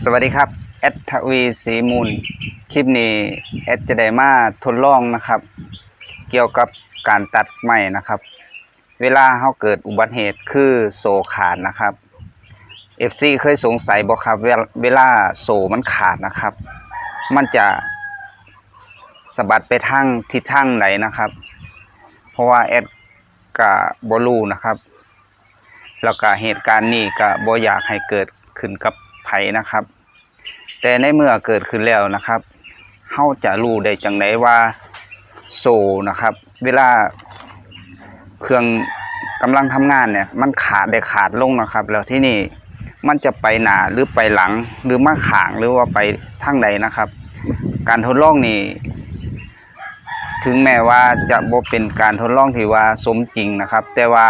สวัสดีครับแอดทวีสีมูล คลิปนี้แอดจะได้มาทดลองนะครับ เกี่ยวกับการตัดไม้นะครับ เวลาเขาเกิดอุบัติเหตุคือโซขาดนะครับ FC เคยสงสัยบ่ครับเวลาเวลาโซมันขาดนะครับ มันจะสะบัดไปทางทิศทางไหนนะครับ เพราะว่าแอดกับบรู้นะครับ แล้วก็เหตุการณ์นี้ก็บ่อยากให้เกิดขึ้นกับ ผนะครับ แต่ในเมื่อเกิดขึ้นแล้วนะครับเฮาจะรู้ได้จังไดว่าโซนะครับ เวลาเครื่องกำลังทำงานเนี่ยมันขาดได้ขาดลงนะครับ แล้วที่นี่มันจะไปหนาหรือไปหลังหรือมาขางหรือว่าไปทางใดนะครับ การทดลองนี่ถึงแม้ว่าจะบ่เป็นการทดลองที่ว่าสมจริงนะครับ แต่ว่า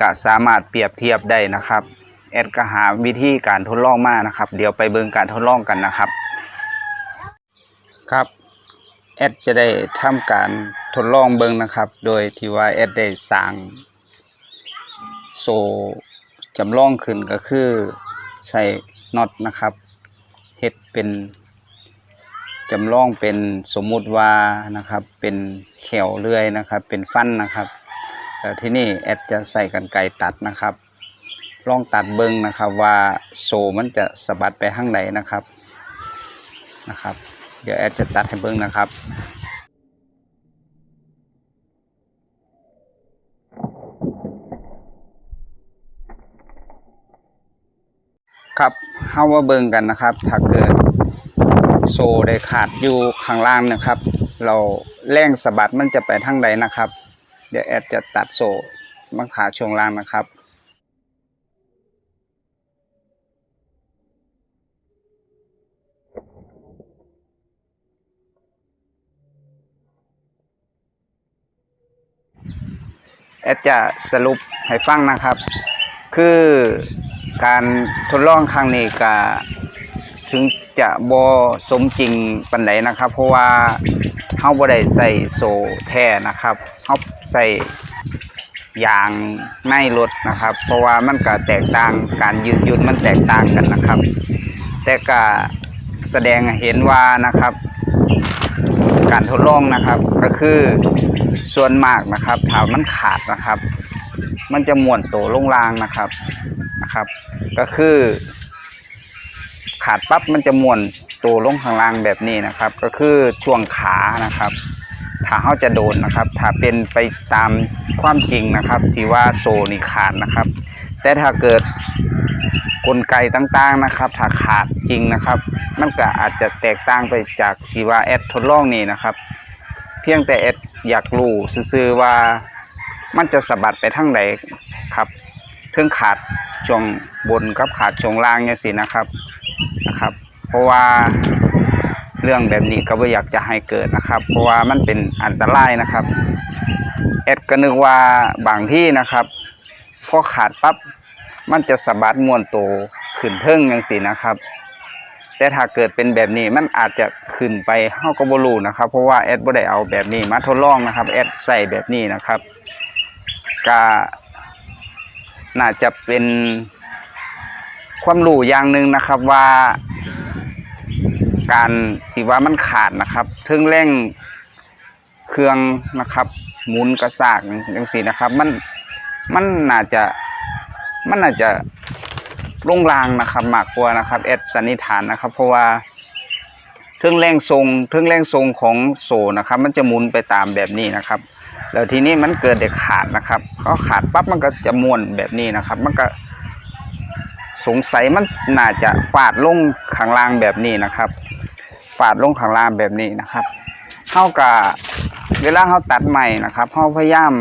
ก็สามารถเปรียบเทียบได้นะครับ แอดก็หาวิธีการทดลองมานะครับ เดี๋ยวไปเบิ่งการทดลองกันนะครับ ครับแอดจะได้ทำการทดลองเบิ่งนะครับ โดยที่ว่าแอดได้สร้างโซจำลองขึ้นก็คือใส่น็อตนะครับเฮ็ดเป็นจำลองเป็นสมมุติว่านะครับเป็นแขวเลื่อยนะครับ เป็นฟันนะครับแล้วที่นี่แอดจะใส่กันไกตัดนะครับ ลองตัดเบิ้งนะครับว่าโซมันจะสะบัดไปข้างไหนนะครับนะครับ เดี๋ยวแอดจะตัดให้เบิ้งนะครับครับเฮามาเบิ่งกันนะครับ ถ้าเกิดโซได้ขาดอยู่ข้างล่างนะครับ เราแรงสะบัดมันจะไปทางใดนะครับ เดี๋ยวแอดจะตัดโซมาขาดช่วงล่างนะครับ อดจะสรุปให้ฟังนะครับ คือการทดลองครั้งนี้ก็ถึงจะบ่สมจริงปานใดนนะครับ เพราะว่าเฮาบ่ได้ใส่โซแท้นะครับเฮาใส่ยางในรถนะครับ เพราะว่ามันก็แตกต่างการยืดหยุ่นมันแตกต่างกันนะครับ แต่ก็แสดงเห็นว่านะครับ การทดลองนะครับ ก็คือส่วนมากนะครับถ้ามันขาดนะครับ มันจะม้วนตัวลงล่างนะครับนะครับ ก็คือ ขาดปั๊บมันจะม้วนตัวลงข้างล่างแบบนี้นะครับ ก็คือช่วงขานะครับ ถ้าเขาจะโดนนะครับ ถ้าเป็นไปตามความจริงนะครับที่ว่าโซนี่ขาดนะครับ แต่ถ้าเกิด กลไกต่างๆนะครับถ้าขาดจริงนะครับ มันก็อาจจะแตกต่างไปจากที่ว่าแอดทดลองนี่นะครับ เพียงแต่แอดอยากรู้ซื่อๆว่ามันจะสะบัดไปทางไหนครับถึงขาดช่วงบนกับขาดช่วงล่างเนี่ยสินะครับนะครับ เพราะว่าเรื่องแบบนี้ก็ไม่อยากจะให้เกิดนะครับ เพราะว่ามันเป็นอันตรายนะครับแอดก็นึกว่าบางที่นะครับพอขาดปั๊บ มันจะสะบัดม้วนโตขึ้นเทิงอย่างสินะครับ แต่ถ้าเกิดเป็นแบบนี้มันอาจจะขึ้นไปเฮาก็บ่รู้นะครับ เพราะว่าแอดบ่ได้เอาแบบนี้มาทดลองนะครับแอดใส่แบบนี้นะครับก็น่าจะเป็นความรู้อย่างหนึ่งนะครับว่า การที่ว่ามันขาดนะครับถึงแร่งเครื่องนะครับหมุนกระซากจังซี่นะครับ มันมันน่าจะ มันน่าจจะลงรางนะครับมากกว่านะครับแอดสันนิษฐานนะครับ เพราะว่าเทิงแรงทรงเทิงแรงทรงของโซนะครับ มันจะหมุนไปตามแบบนี้นะครับ แล้วทีนี้มันเกิดเด็กขาดนะครับเขาขาดปั๊บมันก็จะม้วนแบบนี้นะครับ มันก็สงสัยมันน่าจะฟาดลงข้างล่างแบบนี้นะครับฟาดลงข้างล่างแบบนี้นะครับเท่ากับเวลาเขาตัดใหม่นะครับเขาพยายาม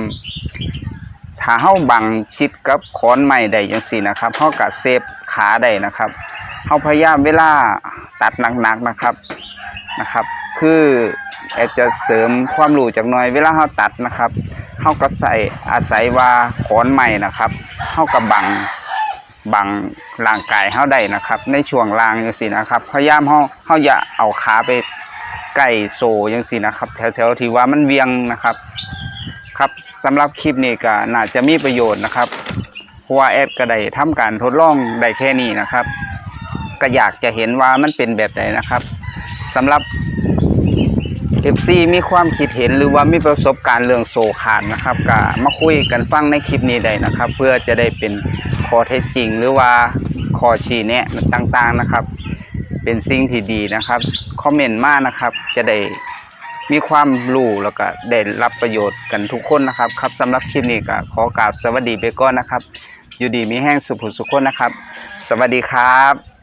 ถ้าเฮาบังชิดกับขอนไม้ได้จังซี่นะครับเฮาก็เซฟขาได้นะครับเฮาพยายามเวลาตัดหนักๆนะครับนะครับ คืออดจะเสริมความรู้จักหน่อยเวลาเฮาตัดนะครับเฮาก็ใส่อาศัยว่าขอนไม้นะครับเฮาก็บังบังร่างกายเฮาได้นะครับ ในช่วงล่างจังซี่นะครับพยายามเฮาเฮาอย่าเอาขาไปใกล้โซจังซี่นะครับ แถวๆที่ว่ามันเวียงนะครับ ครับสำหรับคลิปนี้ก็น่าจะมีประโยชน์นะครับเพราะว่าแอดก็ได้ทำการทดลองได้แค่นี้นะครับ ก็อยากจะเห็นว่ามันเป็นแบบไหนนะครับสำหรับ FC มีความคิดเห็นหรือว่ามีประสบการณ์เรื่องโซคานนะครับก็มาคุยกันฟังในคลิปนี้ได้นะครับ เพื่อจะได้เป็นข้อเท็จจริง หรือว่าข้อชี้แนะต่างๆนะครับ เป็นสิ่งที่ดีนะครับคอมเมนต์มากนะครับจะได้ มีความรู้แล้วก็ได้รับประโยชน์กันทุกคนนะครับครับสำหรับคลิปนี้ก็ขอกราบสวัสดีไปก่อนนะครับ อยู่ดีมีแห้งสุขสุขคนนะครับ สวัสดีครับ